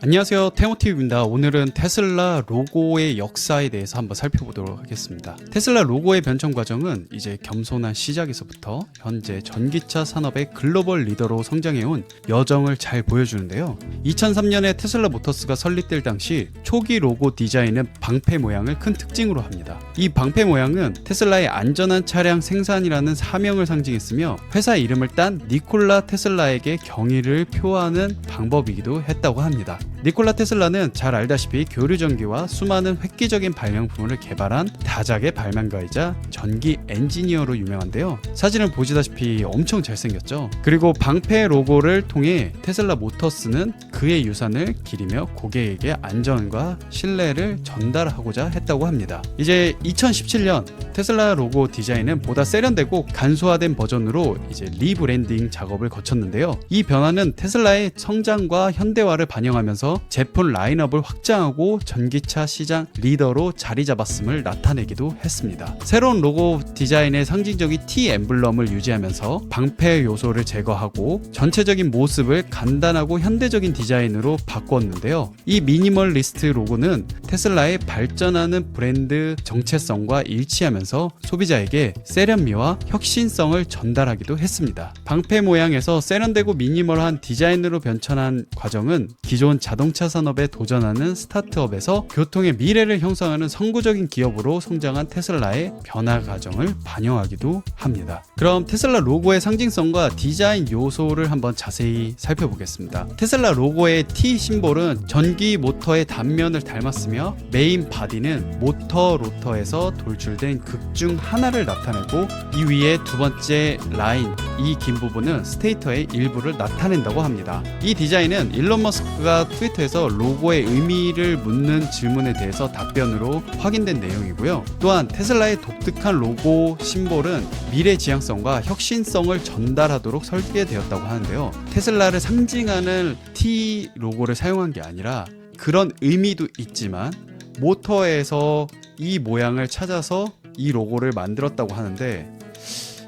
안녕하세요. 테모티브입니다. 오늘은 테슬라 로고의 역사에 대해서 한번 살펴보도록 하겠습니다. 테슬라 로고의 변천 과정은 이제 겸손한 시작에서부터 현재 전기차 산업의 글로벌 리더로 성장해온 여정을 잘 보여주는데요. 2003년에 테슬라 모터스가 설립될 당시 초기 로고 디자인은 방패 모양을 큰 특징으로 합니다. 이 방패 모양은 테슬라의 안전한 차량 생산이라는 사명을 상징했으며 회사 이름을 딴 니콜라 테슬라에게 경의를 표하는 방법이기도 했다고 합니다 니콜라 테슬라는 잘 알다시피 교류 전기와 수많은 획기적인 발명품을 개발한 다작의 발명가이자 전기 엔지니어로 유명한데요. 사진을 보시다시피 엄청 잘생겼죠. 그리고 방패 로고를 통해 테슬라 모터스는 그의 유산을 기리며 고객에게 안전과 신뢰를 전달하고자 했다고 합니다. 이제 2017년 테슬라 로고 디자인은 보다 세련되고 간소화된 버전으로 이제 리브랜딩 작업을 거쳤는데요. 이 변화는 테슬라의 성장과 현대화를 반영하면서 제품 라인업을 확장하고 전기차 시장 리더로 자리 잡았음을 나타내기도 했습니다. 새로운 로고 디자인의 상징적인 T 엠블럼을 유지하면서 방패 요소를 제거하고 전체적인 모습을 간단하고 현대적인 디자인으로 바꿨는데요. 이 미니멀리스트 로고는 테슬라의 발전하는 브랜드 정체성과 일치하면서 소비자에게 세련미와 혁신성을 전달하기도 했습니다. 방패 모양에서 세련되고 미니멀한 디자인으로 변천한 과정은 기존 자동차 산업에 도전하는 스타트업에서 교통의 미래를 형성하는 선구적인 기업으로 성장한 테슬라의 변화 과정을 반영하기도 합니다. 그럼 테슬라 로고의 상징성과 디자인 요소를 한번 자세히 살펴보겠습니다. 테슬라 로고의 T 심볼은 전기 모터의 단면을 닮았으며 메인 바디는 모터 로터에서 돌출된 극중 하나를 나타내고 이 위에 두 번째 라인 이 긴 부분은 스테이터의 일부를 나타낸다고 합니다. 이 디자인은 일론 머스크가 트위터에서 로고의 의미를 묻는 질문에 대해서 답변으로 확인된 내용이고요. 또한 테슬라의 독특한 로고 심볼은 미래 지향성과 혁신성을 전달하도록 설계되었다고 하는데요. 테슬라를 상징하는 T 로고를 사용한 게 아니라 그런 의미도 있지만 모터에서 이 모양을 찾아서 이 로고를 만들었다고 하는데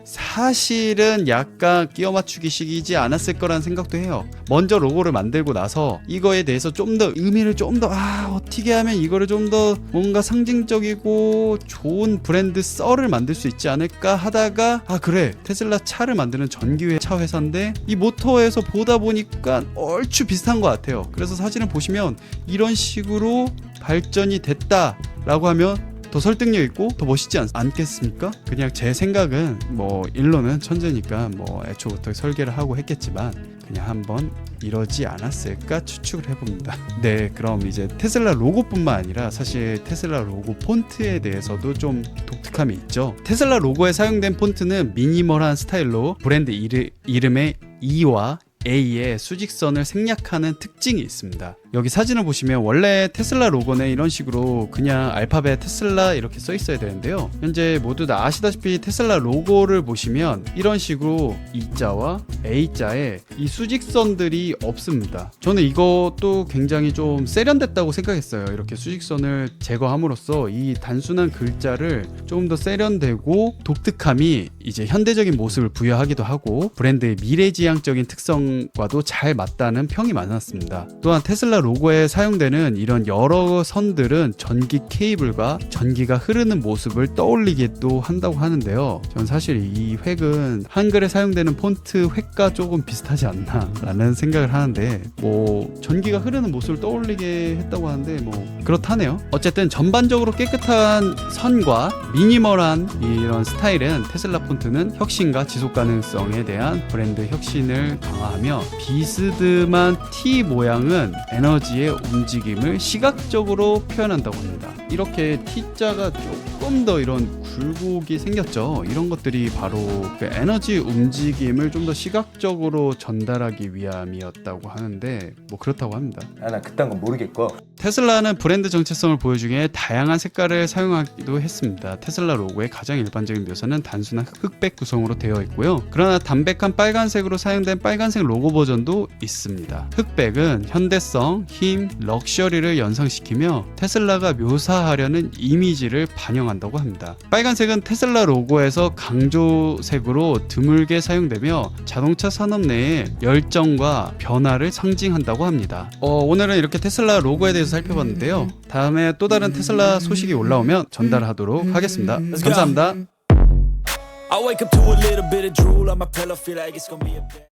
사실은 약간 끼워 맞추기식이지 않았을 거라는 생각도 해요. 먼저 로고를 만들고 나서 이거에 대해서 좀 더 의미를 좀 더 아 어떻게 하면 이거를 좀 더 뭔가 상징적이고 좋은 브랜드 썰을 만들 수 있지 않을까 하다가 아 그래 테슬라 차를 만드는 전기차 회사인데 이 모터에서 보다 보니까 얼추 비슷한 것 같아요. 그래서 사진을 보시면 이런 식으로 발전이 됐다라고 하면 더 설득력 있고 더 멋있지 않, 않겠습니까? 그냥 제 생각은 뭐 일로는 천재니까 뭐 애초부터 설계를 하고 했겠지만 그냥 한번 이러지 않았을까 추측을 해봅니다. 네, 그럼 이제 테슬라 로고뿐만 아니라 사실 테슬라 로고 폰트에 대해서도 좀 독특함이 있죠. 테슬라 로고에 사용된 폰트는 미니멀한 스타일로 브랜드 이르, 이름의 E와 A의 수직선을 생략하는 특징이 있습니다. 여기 사진을 보시면 원래 테슬라 로고는 이런 식으로 그냥 알파벳 테슬라 이렇게 써 있어야 되는데요. 현재 모두 다 아시다시피 테슬라 로고를 보시면 이런 식으로 E자와 A자에 이 수직선들이 없습니다. 저는 이것도 굉장히 좀 세련됐다고 생각했어요. 이렇게 수직선을 제거함으로써 이 단순한 글자를 조금 더 세련되고 독특함이 이제 현대적인 모습을 부여하기도 하고 브랜드의 미래지향적인 특성과도 잘 맞다는 평이 많았습니다. 또한 테슬라 로고에 사용되는 이런 여러 선들은 전기 케이블과 전기가 흐르는 모습을 떠올리기도 한다고 하는데요. 전 사실 이 획은 한글에 사용되는 폰트 획과 조금 비슷하지 않나라는 생각을 하는데 뭐 전기가 흐르는 모습을 떠올리게 했다고 하는데 뭐 그렇다네요. 어쨌든 전반적으로 깨끗한 선과 미니멀한 이런 스타일은 테슬라 폰트는 혁신과 지속 가능성에 대한 브랜드 혁신을 강화하며 비스듬한 T 모양은 에너 지의 움직임을 시각적으로 표현한다고 합니다. 이렇게 T자가 조 금더 이런 굴곡이 생겼죠. 이런 것들이 바로 그 에너지 움직임을 좀 더 시각적으로 전달하기 위함이었다고 하는데 뭐 그렇다고 합니다. 아, 나 그딴 건 모르겠고 테슬라는 브랜드 정체성을 보여주기 위해 다양한 색깔을 사용하기도 했습니다. 테슬라 로고의 가장 일반적인 묘사는 단순한 흑백 구성으로 되어 있고요. 그러나 담백한 빨간색으로 사용된 빨간색 로고 버전도 있습니다. 흑백은 현대성, 힘, 럭셔리를 연상시키며 테슬라가 묘사하려는 이미지를 반영한다 고 합니다. 빨간색은 테슬라 로고에서 강조색으로 드물게 사용되며 자동차 산업 내의 열정과 변화를 상징한다고 합니다. 어, 오늘은 이렇게 테슬라 로고에 대해서 살펴봤는데요. 다음에 또 다른 테슬라 소식이 올라오면 전달하도록 하겠습니다. 감사합니다. I wake up to a little bit of drool on my pillow, feel like it's gonna be a bad